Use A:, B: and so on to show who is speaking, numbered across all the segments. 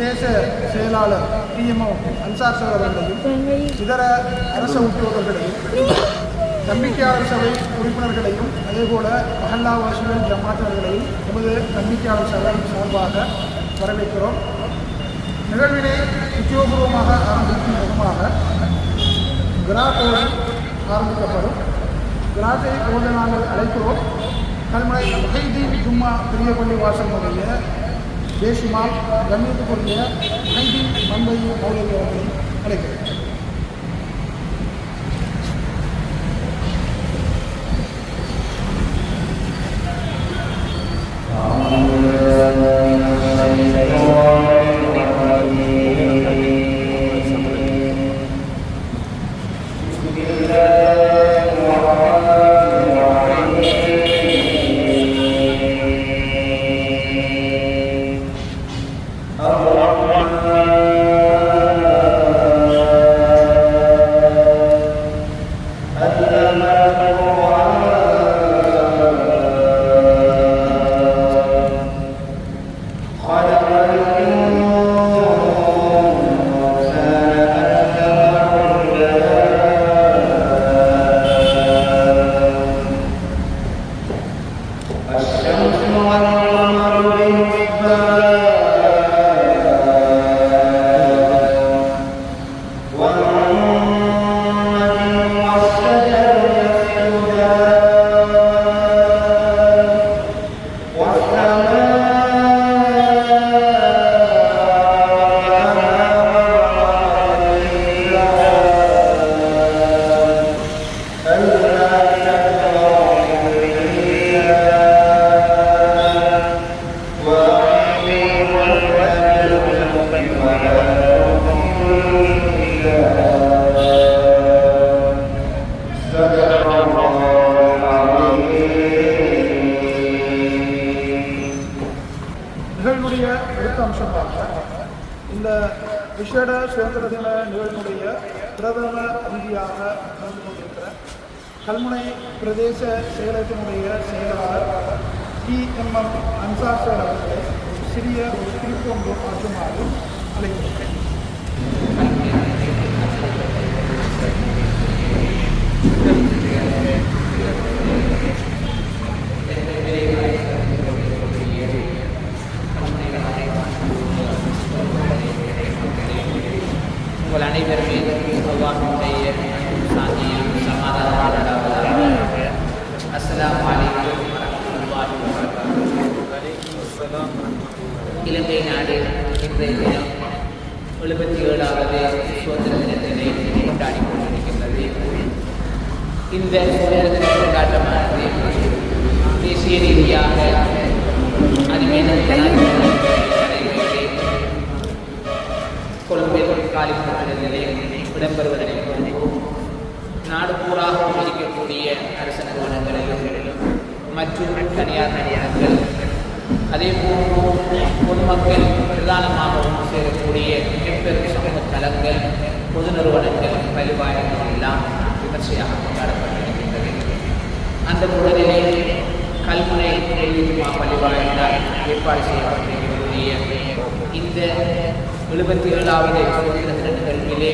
A: பிரதேச செயலாளர் DMO Ansar sir அவர்களையும் இதர அரச உத்தியோகர்களையும் நம்பிக்கையாளர் சபை உறுப்பினர்களையும் அதேபோல மஹல்லா வாசிகள் ஜமாத்தவர்களையும் நமது நம்பிக்கையாளர் சபை சார்பாக வரவேற்கிறோம் நிகழ்வினை உத்தியோகபூர்வமாக ஆரம்பிக்கும் விதமாக கிராத்தோடன் ஆரம்பிக்கப்படும் கிராத்தை போது நாங்கள் அழைக்கிறோம் கல்முனை மஹைதீன் ஜும்மா பெரிய பள்ளி வாசல் முதலிய பேசுமால் கண்ணியத்துக்குரிய ஐடி மண்பை மௌலவி அவர்களை அழைக்கிறேன் இன்றைய அடுத்த அம்சம் பார்த்தோம் இந்த விசேட சுதந்திர தின நிகழ்வுடைய பிரதம ரீதியாக நடந்து கொண்டிருக்கிற கல்முனை பிரதேச செயலகத்தினுடைய செயலாளர் டிஎம்எம் அன்சார் சார் அவர்களை சிறிய ஒரு திருப்பு ஒன்று அழைக்கிறேன்
B: Thank you. உங்கள் அனைவருமே அல்லாஹினுடைய சாந்தியும் சமாதானம் அஸ்லாம் வலைக்கம் வரமத்துல்லாஹி
C: வபரகாத்துஹு
B: இலங்கை நாடு இன்றைய தினம் எழுபத்தி ஏழாவது சுதந்திர தினத்தினை கொண்டாடி கொண்டிருக்கின்றது இந்த சுதந்திர தின கொண்டாட்டமானது தேசிய ரீதியாக அது கொழும்பை காலிப்படுத்துகிற நிலையம் இடம்பெறுவதனை நாடு பூராகவும் இருக்கக்கூடிய அரசு நிறுவனங்களிலும் மற்றும் தனியார் நிறுவனங்கள் அதே போன்று பொதுமக்கள் பிரதானமாகவும் சேரக்கூடிய மிகப்பெரும் சமூக தலங்கள் பொது நிறுவனங்கள் பரிபாயங்கள் எல்லாம் விமர்சையாக கொண்டாடப்பட்டிருக்கின்றது அந்த முதலிலே கல்முனை பள்ளிவாய்ந்தால் ஏற்பாடு செய்யப்பட்டிருக்கிறது இருக்கக்கூடிய இந்த எழுபத்தி ஏழாவது சுதந்திர தின நிகழ்விலே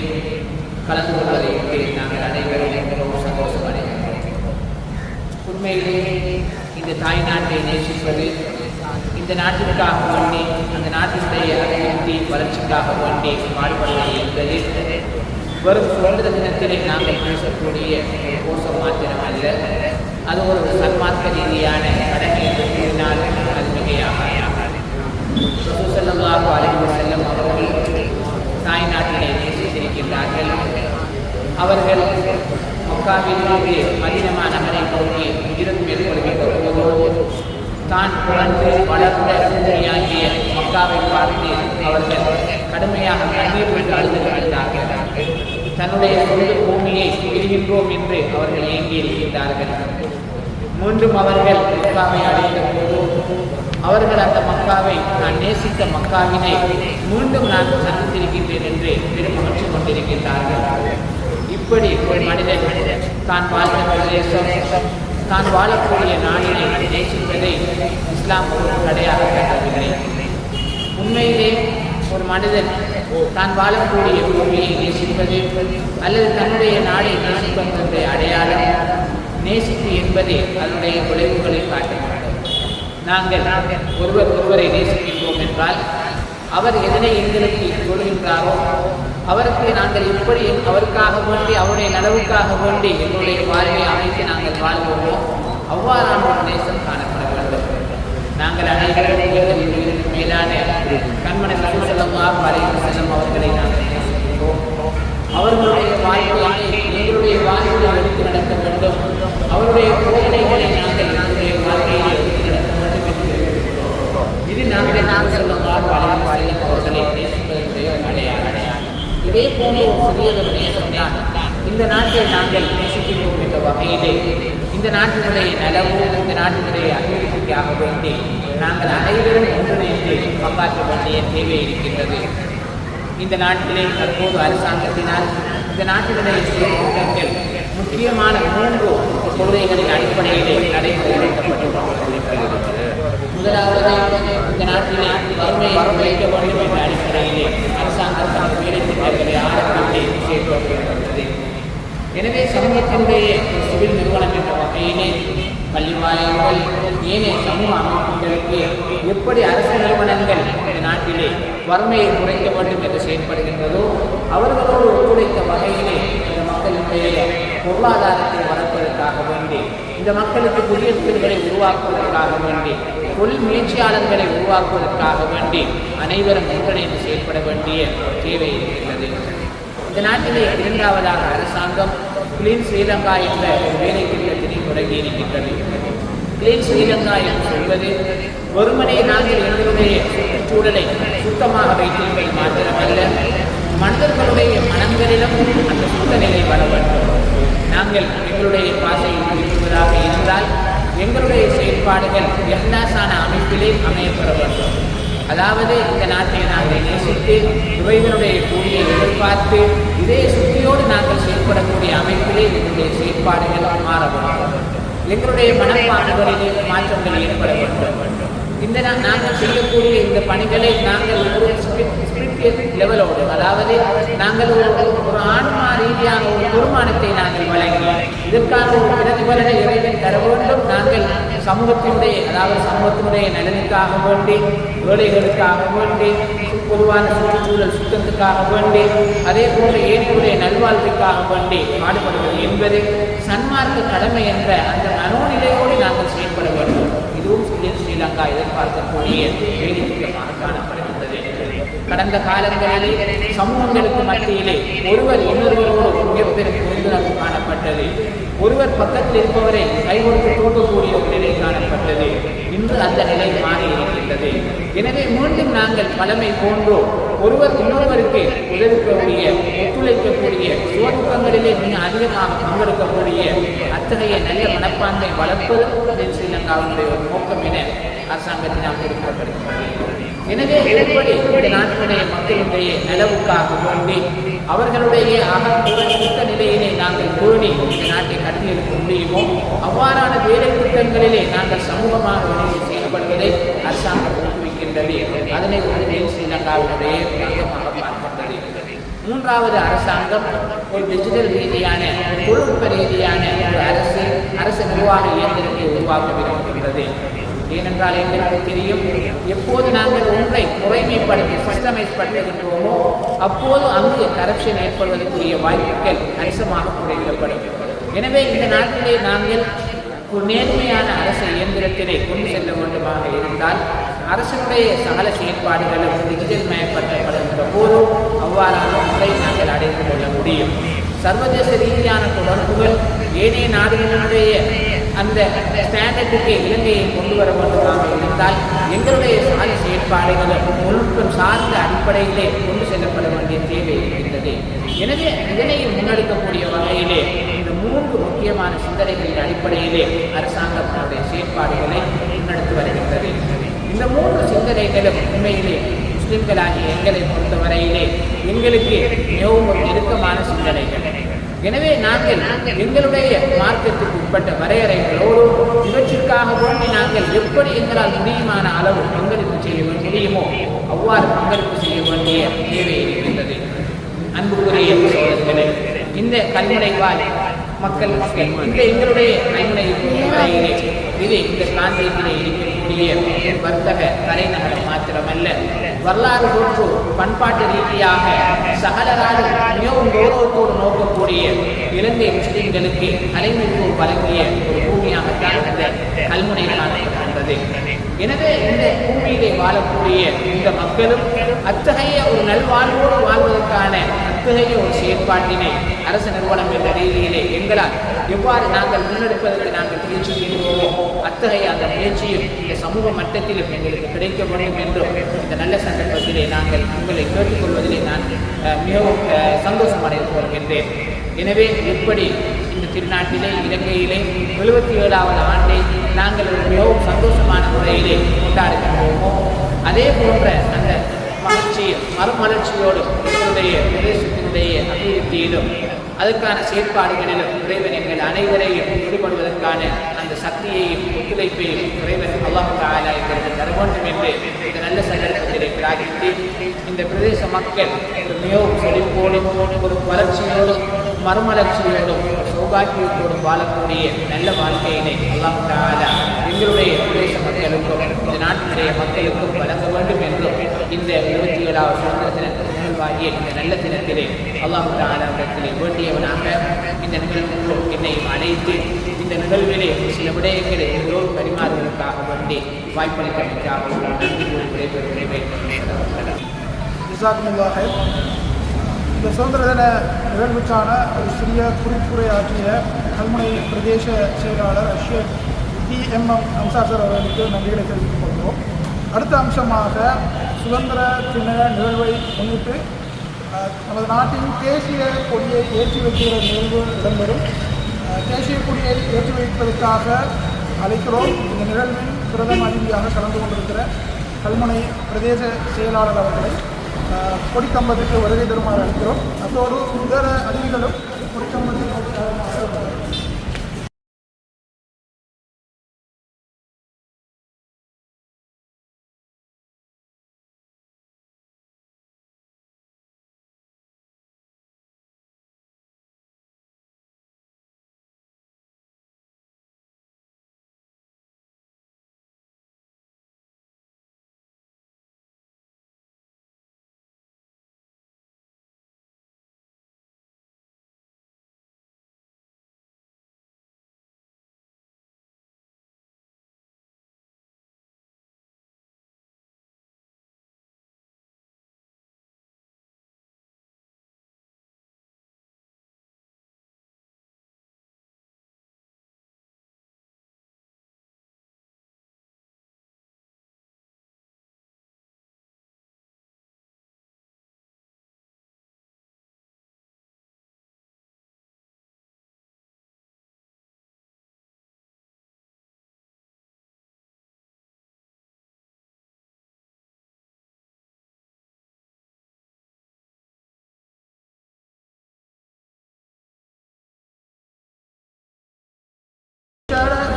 B: கலந்து கொள்வதற்கு நாங்கள் அனைவரும் மிகவும் சந்தோஷம் உண்மையிலே இந்த தாய்நாட்டை நேசிப்பது இந்த நாட்டிற்காக வேண்டி அந்த நாட்டினுடைய அபிவிருத்தி வளர்ச்சிக்காக வேண்டி பாடுபடுவது என்பது வரும் சுதந்திர தினத்திலே நாங்கள் பேசக்கூடிய கோஷம் மாத்திரம் அல்ல அது ஒரு சன்மார்க்க ரீதியான கடமை ரசூசல்லாஹு அலைஹி செல்லம் அவர்கள் தாய்நாட்டிலே பேசித்திருக்கின்றார்கள் அவர்கள் மக்காவிலிருந்து மதினமா நகரை நோக்கி இருந்து மேற்கொள்கின்ற போது தான் பிறந்து வளர்ந்த பூமியாகிய மக்காவை பார்த்து அவர்கள் கடுமையாக கண்ணீர் விட்டு அழுந்திருக்கின்றார்கள் தன்னுடைய சொந்த பூமியை பிரிகின்றோம் என்று அவர்கள் ஏங்கியிருக்கின்றார்கள் மீண்டும் அவர்கள் மக்காவை அடைந்த போது அவர்கள் அந்த மக்காவை நான் நேசித்த மக்காவினை மீண்டும் நான் சந்தித்திருக்கின்றேன் என்று பெருமகிழ்ச்சி கொண்டிருக்கின்றார்கள் இப்படி ஒரு மனிதன் தான் வாழ்ந்த பிரதேசம் தான் வாழக்கூடிய நாளினை நேசிப்பதை இஸ்லாம் ஒரு தடையாக கருதுகிறேன் உண்மையிலே ஒரு மனிதன் தான் வாழக்கூடிய பூமியை நேசிப்பது அல்லது தன்னுடைய நாளை நேசிப்பது அடையாளம் நேசிப்பு என்பதே அதனுடைய விளைவுகளை காட்டுகிறது நாங்கள் ஒருவர் ஒருவரை நேசிக்கின்றோம் என்றால் அவர் எதனை எங்களுக்கு சொல்கின்றாரோ அவருக்கு நாங்கள் இப்படி அவருக்காக வேண்டி அவருடைய நலவுக்காக வேண்டி எங்களுடைய வாழ்வை அமைத்து நாங்கள் வாழ்வோம் அவ்வாறான ஒரு நேசம் காணப்பட வேண்டும் நாங்கள் அனைவரும் மேலான கண்மனை செல்லமாக வரைவு செல்லும் அவர்களை நாங்கள் நேசிக்கின்றோம் அவர்களுடைய வாழ்வு அவருடைய வாழ்வில் எடுத்து நடத்த வேண்டும் அவருடைய போதனைகளை நாங்கள் நம்முடைய வாழ்க்கையை எடுத்து நடத்த வேண்டும் என்று இது நாங்கள் நாங்கள் அவர்களை நேசிப்பதனுடைய அடையாளம் இதே போன்ற ஒரு சிறியதொரு நேசம்தான் இந்த நாட்டை நாங்கள் நேசிக்கிறோம் என்ற வகையிலே இந்த நாட்டினுடைய நலவு இந்த நாட்டினுடைய அபிவிருத்திக்காக வேண்டி நாங்கள் அனைவரும் ஒன்றிணைந்து பங்காற்ற வேண்டிய தேவை இருக்கின்றது இந்த நாட்டிலே தற்போது அரசாங்கத்தினால் இந்த நாட்டினுடைய சில திட்டங்கள் முக்கியமான மூன்று கொள்கைகளின் அடிப்படையிலே நடைமுறைப்படுத்தப்பட்டுள்ளது முதலாவது இந்த நாட்டிலே வறுமை குறைக்க வேண்டும் என்ற அடிப்படையிலே அரசாங்கத்தால் வேலை திட்டங்களை ஆரம்பித்து செயல்படுத்தப்பட்டது எனவே சமூகத்தினுடைய சிவில் நிறுவனம் என்ற வகையிலே மாநிலங்கள் ஏனைய சமூக அமைப்புகளுக்கு எப்படி அரசு நிறுவனங்கள் இந்த நாட்டிலே வறுமையை குறைக்க வேண்டும் என்று செயல்படுகின்றதோ அவர்களோடு ஒத்துழைத்த வகையிலே இந்த மக்களுடைய பொருளாதாரத்தை வளர்ப்பதற்காக வேண்டி இந்த மக்களுக்கு புதிய தொழில்களை உருவாக்குவதற்காக வேண்டி தொழில் முயற்சியாளர்களை உருவாக்குவதற்காக வேண்டி அனைவரும் ஒன்றிணைந்து செயல்பட வேண்டிய தேவை இருக்கின்றது இதனாலே இரண்டாவதாக அரசாங்கம் கிளீன் ஸ்ரீலங்கா என்ற வேலை திட்டத்தினை தொடங்கி இருக்கின்றது கிளீன் ஸ்ரீலங்கா என்று சொல்வது ஒருமனை நாங்கள் எங்களுடைய சுற்றுச்சூழலை சுத்தமாக வைத்திருப்பது மாத்திரமல்ல மனிதர்களுடைய மனங்களிலும் அந்த சுத்த நிலை வர வேண்டும் நாங்கள் எங்களுடைய பாசையில் இருப்பதாக இருந்தால் எங்களுடைய செயல்பாடுகள் எல்லாசான அமைப்பிலே அமையப்பட வேண்டும் அதாவது இந்த நாட்டை நாங்கள் நேசித்து இவைகளுடைய கூடிய எதிர்பார்த்து இதே சுத்தியோடு நாங்கள் செயல்படக்கூடிய அமைப்பிலே எங்களுடைய செயல்பாடுகள் மாறப்படும் எங்களுடைய மனப்பாடுகளில் மாற்றங்கள் ஏற்பட வேண்டும் இந்த நாங்கள் செய்யக்கூடிய இந்த பணிகளை நாங்கள் ஒரு லெவலோடு அதாவது நாங்கள் ஒரு ஒரு ஆன்மா ரீதியாக ஒரு பெருமானத்தை நாங்கள் வழங்கி இதற்கான ஒரு பிரதிபலனை இறைவன் தர வேண்டும் நாங்கள் சமூகத்தினுடைய அதாவது சமூகத்தினுடைய நலனுக்காக வேண்டி ஏழைகளுக்காக வேண்டி பொதுவான சுற்றுச்சூழல் சுத்தத்துக்காக வேண்டி அதே போல ஏனையுடைய நல்வாழ்வுக்காக வேண்டி பாடுபடுவது என்பது சன்மார்க்க கடமை என்ற அந்த மனோநிலையோடு நாங்கள் செயல்பட வேண்டும் ஸ்ரீலங்கா எதிர்பார்க்கக்கூடிய வேடிக்கையாக காணப்படுகின்றது கடந்த காலங்களிலே சமூகங்களுக்கு மத்தியிலே ஒருவர் இன்னொருவரோடு மிகப்பெரும் புரிந்துணர்வு காணப்பட்டது ஒருவர் பக்கத்தில் இருப்பவரை கைகொடுத்து தோட்டக்கூடிய ஒரு நிலை காணப்பட்டது இன்று அந்த நிலை மாறி இருக்கின்றது எனவே மீண்டும் நாங்கள் பழமை போன்றோம் ஒருவர் இன்னொருவருக்கு உதவிக்கக்கூடிய ஒத்துழைக்கக்கூடிய சுவத்துவங்களிலே மிக அதிகமாக பங்கெடுக்கக்கூடிய அத்தகைய நல்ல மனப்பான்மை வளர்ப்பது ஸ்ரீலங்காவுடைய ஒரு நோக்கம் என நாம் கொடுக்கப்படுகிறது எனவே இடைப்படி இந்த நாட்டினுடைய மக்களுடைய நிலவுக்காக வேண்டி அவர்களுடைய அகத்த நிலையிலே நாங்கள் கூறி இந்த நாட்டை கட்டியிருக்க முடியுமோ அவ்வாறான வேலை திட்டங்களிலே நாங்கள் சமூகமாக செயல்படுவதை அரசாங்கம் தள்ளி அதனை உறுதியும் ஸ்ரீலங்காவினுடைய மூன்றாவது அரசாங்கம் ஒரு டிஜிட்டல் ரீதியான தொழில்நுட்ப ரீதியான ஒரு அரசு அரசு நிர்வாக இயந்திரத்தை உருவாக்க விரும்புகிறது ஏனென்றால் எங்களுக்கு தெரியும் எப்போது நாங்கள் ஒன்றை முறைமைப்படுத்தி சிஸ்டமைஸ் அப்போது அங்கு கரப்ஷன் ஏற்படுவதற்குரிய வாய்ப்புகள் கணிசமாக குறைவிடப்படும் எனவே இந்த நாட்டிலே நாங்கள் ஒரு நேர்மையான அரசு இயந்திரத்தினை கொண்டு செல்ல வேண்டுமாக இருந்தால் அரசனுடைய சகல செயற்பாடுகளும் டிஜிட்டல் மயப்படுத்தப்படுகின்ற போதும் அவ்வாறான முறை நாங்கள் அடைந்து கொள்ள முடியும் சர்வதேச ரீதியான தொடர்புகள் ஏனைய நாடுகளினுடைய அந்த ஸ்டாண்டர்டுக்கு இலங்கையை கொண்டு வர வேண்டுமாக இருந்தால் எங்களுடைய சாலை செயற்பாடுகளும் தொழில்நுட்பம் சார்ந்த அடிப்படையிலே கொண்டு செல்லப்பட வேண்டிய தேவை இருக்கின்றது எனவே இதனை முன்னெடுக்கக்கூடிய வகையிலே இந்த மூன்று முக்கியமான சிந்தனைகளின் அடிப்படையிலே அரசாங்கத்தினுடைய செயற்பாடுகளை முன்னெடுத்து வருகின்றது இந்த மூன்று சிந்தனைகளும் உண்மையிலே முஸ்லிம்களாகிய எங்களை பொறுத்தவரையிலே எங்களுக்கு மிகவும் நெருக்கமான சிந்தனைகள் எனவே நாங்கள் எங்களுடைய மார்க்கத்துக்கு உட்பட்ட வரையறைகளோடு இவற்றிற்காக போன்ற நாங்கள் எப்படி எங்களால் முடியுமான அளவு பங்களிப்பு செய்ய முடியுமோ அவ்வாறு பங்களிப்பு செய்ய வேண்டிய தேவை இருக்கின்றது அன்புக்குரிய சோழர்களே இந்த கல்முனைவால் வாழ் மக்கள் இந்த எங்களுடைய கைமுனை இது இந்த காந்தியிலே இருக்கிறது இருக்கக்கூடிய வர்த்தக தலைநகரம் மாத்திரமல்ல வரலாறு தொற்று பண்பாட்டு ரீதியாக சகல மிகவும் கௌரவத்தோடு நோக்கக்கூடிய இலங்கை முஸ்லீம்களுக்கு அலைமுகம் வழங்கிய ஒரு பூமியாகத்தான் இந்த கல்முனை காணப்படுகின்றது எனவே இந்த பூமியிலே வாழக்கூடிய இந்த மக்களும் அத்தகைய ஒரு நல்வாழ்வோடு வாழ்வதற்கான அத்தகைய ஒரு செயற்பாட்டினை அரசு நிறுவனம் என்ற ரீதியிலே எங்களால் எவ்வாறு நாங்கள் முன்னெடுப்பதற்கு நாங்கள் முயற்சி செய்கிறோமோ அத்தகைய அந்த முயற்சியும் இந்த சமூக மட்டத்திலும் எங்களுக்கு கிடைக்க முடியும் என்றும் இந்த நல்ல சந்தர்ப்பத்திலே நாங்கள் உங்களை கேட்டுக்கொள்வதிலே நான் மிகவும் சந்தோஷம் அடைந்து எனவே எப்படி இந்த திருநாட்டிலே இலங்கையிலே எழுபத்தி ஏழாவது ஆண்டை நாங்கள் மிகவும் சந்தோஷமான முறையிலே கொண்டாடுகின்றோமோ அதே போன்ற அந்த மகிழ்ச்சியும் மறுமலர்ச்சியோடு நாட்டினுடைய பிரதேசத்தினுடைய அபிவிருத்தியிலும் அதுக்கான செயற்பாடுகளிலும் இறைவன் எங்கள் அனைவரையும் ஈடுபடுவதற்கான அந்த சக்தியையும் ஒத்துழைப்பையும் இறைவன் அல்லாஹு தாலா எங்களுக்கு தர வேண்டும் என்று இந்த நல்ல சகலத்திலே பிரார்த்தித்து இந்த பிரதேச மக்கள் ஒரு மிகவும் செழிப்போடும் ஒரு வளர்ச்சியோடும் மறுமலர்ச்சியோடும் சௌபாக்கியத்தோடும் வாழக்கூடிய நல்ல வாழ்க்கையினை அல்லாஹு தாலா எங்களுடைய பிரதேச மக்களுக்கும் இந்த நாட்டினுடைய மக்களுக்கும் வழங்க வேண்டும் என்றும் இந்த இருபத்தி ஏழாவது சுதந்திர தினத்தில் வாங்கிய இந்த நல்ல தினத்திலே அல்லாஹு தாலாவிடத்திலே வேண்டியவனாக இந்த நிகழ்வுக்கு என்னையும் அழைத்து இந்த நிகழ்விலே சில விடயங்களை எல்லோரும் பரிமாறுவதற்காக வேண்டி வாய்ப்பளித்தமைக்காக நன்றி
A: இந்த சுதந்திர தின நிகழ்வுக்கான ஒரு சிறிய குறிப்புரை ஆற்றிய கல்முனை பிரதேச செயலாளர் Ashek D M M Amsar அவர்களுக்கு நன்றிகளை தெரிவித்துக் கொள்வோம் அடுத்த அம்சமாக சுதந்திர தின நிகழ்வை முன்னிட்டு நமது நாட்டின் தேசிய கொடியை ஏற்றி வைக்கிற நிகழ்வு இடம்பெறும் தேசிய கொடியை ஏற்றி வைப்பதற்காக அழைக்கிறோம் இந்த நிகழ்வின் பிரதம அதிபதியாக கலந்து கொண்டிருக்கிற கல்முனை பிரதேச செயலாளர் அவர்களை கொடிக்கம்பத்துக்கு வருகை தருமாறு அளிக்கிறோம் அதோடு இதர அதிதிகளும் கொடிக்கம்பத்துக்கு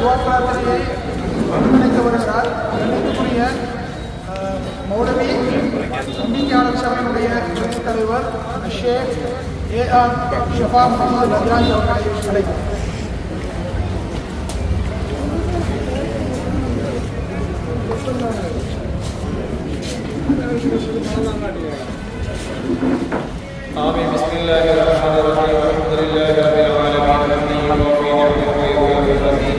A: ಗೋಪುರಾಪುರಿ கவர்னரால் நினைக்கக்கூடிய மௌலவி நம்பிக்கையாளர் சபையினுடைய துணைத் தலைவர் ஷேக் ஏ ஆர் ஷஃபா முகமது நத்ராஜ் அவர்களை அழைக்கும்
C: آمين بسم الله الرحمن الرحيم الحمد لله رب العالمين الرحمن الرحيم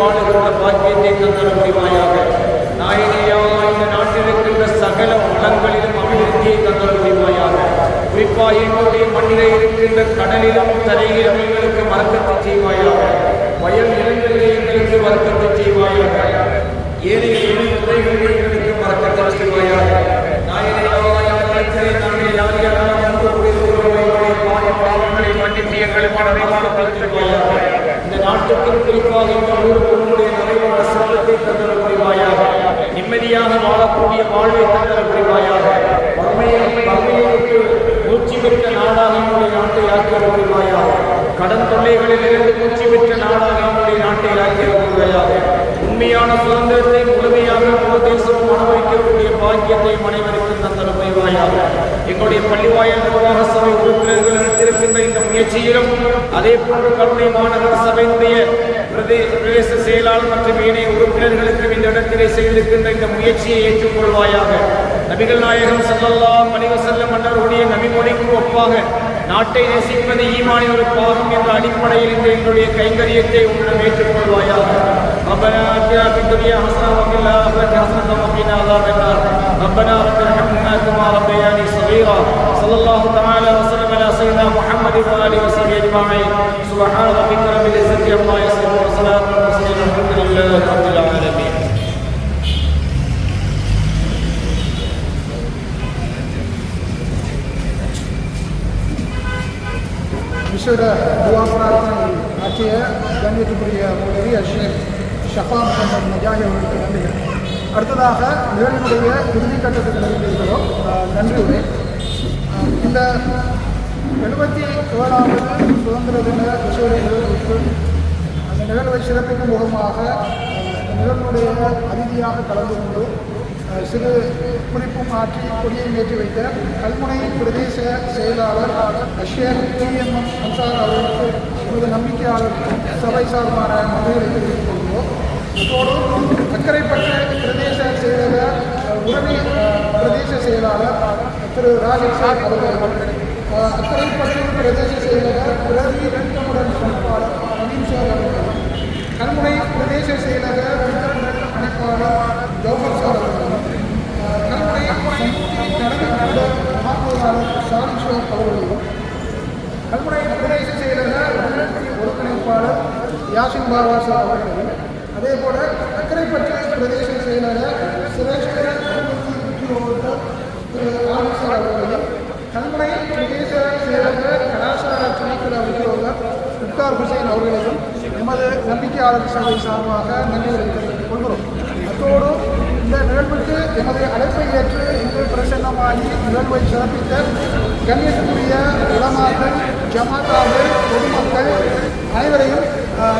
C: வாழுகிற பாக்கியத்தை தந்தர முடிவாயாக நாயனையா இந்த நாட்டில் இருக்கின்ற சகல வளங்களிலும் அபிவிருத்தியை தந்தர முடிவாயாக குறிப்பாக எங்களுடைய மண்ணிலே இருக்கின்ற கடலிலும் தரையிலும் எங்களுக்கு மறக்கத்தை செய்வாயாக வயல் நிலங்களிலே எங்களுக்கு மறக்கத்தை செய்வாயாக ஏழை உதவிகளிலே எங்களுக்கு மறக்கத்தை செய்வாயாக நாயனையா அமைச்சரை நாங்கள் யாரையான இந்த மூச்சு பெற்ற நாடாக நம்முடைய நாட்டை ஆக்கிய புரிவாயாக கடன் தொல்லைகளில் மூச்சு பெற்ற நாடாக நம்முடைய நாட்டை ஆக்கிய புரிவாயாக உண்மையான சுதந்திரத்தை முழுமையாக தேசமும் அனுபவிக்க வேண்டிய பாக்கியத்தை அனைவருக்கும் தந்தல் புரிவாயாக எங்களுடைய பள்ளிவாயல் நிர்வாக சபை உறுப்பினர்கள் எடுத்திருக்கின்ற இந்த முயற்சியிலும் அதே போன்று கருணை மாநகர சபையினுடைய பிரதேச செயலாளர் மற்றும் ஏனைய உறுப்பினர்களுக்கு இந்த இடத்திலே செய்திருக்கின்ற இந்த முயற்சியை ஏற்றுக்கொள்வாயாக நபிகள் நாயகம் செல்லல்லா மனித செல்ல மன்னர்களுடைய நபிமொழிக்கு ஒப்பாக நாட்டை நேசிப்பது ஈமானி ஒரு பாகம் என்ற அடிப்படையில் இந்த எங்களுடைய கைங்கரியத்தை உங்களிடம் ஏற்றுக்கொள்வாயாக ربنا اتنا في الدنيا حسنه وفي الاخره حسنه وقنا عذاب النار ربنا رب ارحمنا كما ربياني صغيرا صلى الله تعالى وسلم على سيدنا محمد واله وصحبه اجمعين سبحان ربك رب العزه عما يصفون وسلام على المرسلين والحمد لله رب العالمين
A: Sudah dua peraturan dan itu beri aku Murali അഷേഖ് ஷஃபா முகமது மஜாஹி அவர்களுக்கு நன்றிகள் அடுத்ததாக நிகழ்வுடைய இறுதி நடந்திருக்கிறோம் நன்றி உரை இந்த எழுபத்தி ஏழாவது சுதந்திர தின விசேட நிகழ்வுக்கு அந்த நிகழ்வை சிறப்பிக்கும் முகமாக நிகழ்வுடைய அதிதியாக கலந்து கொண்டு சிறு குறிப்பும் ஆற்றி கொடியை ஏற்றி வைத்த கல்முனை பிரதேச செயலாளர் அஷேர் டிஎம்எம் அன்சார் அவர்களுக்கு எமது நம்பிக்கையாளர் சபை சார்பான மதுரை தெரிவித்துக் கொள்கிறோம் இதோடு அக்கறைப்பட்ட பிரதேச செயலாளர் உடனே பிரதேச செயலாளர் திரு ராஜேஷார் அவர்கள் அக்கறைப்பட்ட பிரதேச செயலாளர் பிரதி இரண்டமுடன் பொறுப்பாளர் நவீன் சார் அவர்கள் கல்முனை பிரதேச செயலர் கணக்காளர் ஜோஃபர் சார் பார்வையாளர் சாரீஸ்வர் அவர்களையும் கல்முனை நகரேச செயலர் ஒருங்கிணைப்பாளர் யாசின் பாவாசா அவர்களையும் அதே போல் அக்கரைப்பற்று பிரதேச செயலர் சிரேஷ்வரன் திரு ஆனந்த் அவர்களையும் கல்முனை பிரதேச செயலர் கலாசார துணைக்குழு அமைச்சர் முக்தார் ஹுசைன் அவர்களையும் எமது நம்பிக்கையாளர் சபை சார்பாக நன்றி தெரிவிக்கிறேன் கொள்கிறோம் அத்தோடு இந்த நிகழ்வுக்கு எமது அழைப்பை ஏற்று இன்று பிரசன்னமாகி நிகழ்வை சிறப்பித்த கண்ணியத்துக்குரிய உலமாக்கள் ஜமாத்தாக்கள் பொதுமக்கள் அனைவரையும்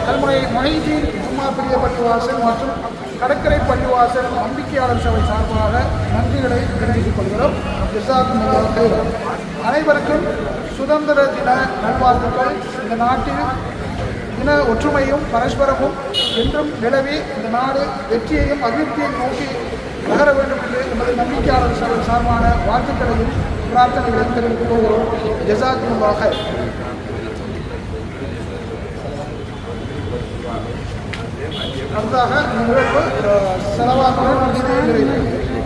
A: கல்முனை மொஹிதீன் சும்மா பிரிய பட்டுவாசல் மற்றும் கடற்கரை பட்டுவாசல் நம்பிக்கையாளர் சபை சார்பாக நன்றிகளை தெரிவித்துக் கொள்கிறோம் அனைவருக்கும் சுதந்திர தின நல்வாழ்த்துக்கள் இந்த நாட்டில் இன ஒற்றுமையும் பரஸ்பரமும் என்றும் நிலவி இந்த நாடு வெற்றியையும் அபிவிருத்தியையும் நோக்கி நகர வேண்டும் என்று நமது நம்பிக்கையாளர் சபை சார்பான வாழ்த்துக்களையும் பிரார்த்தனைகளையும் தெரிவித்துக் கொள்கிறோம் ஜசாக்குமாக அடுத்தாக நிகழ்வு நடந்தது நிறைவேறுகிறது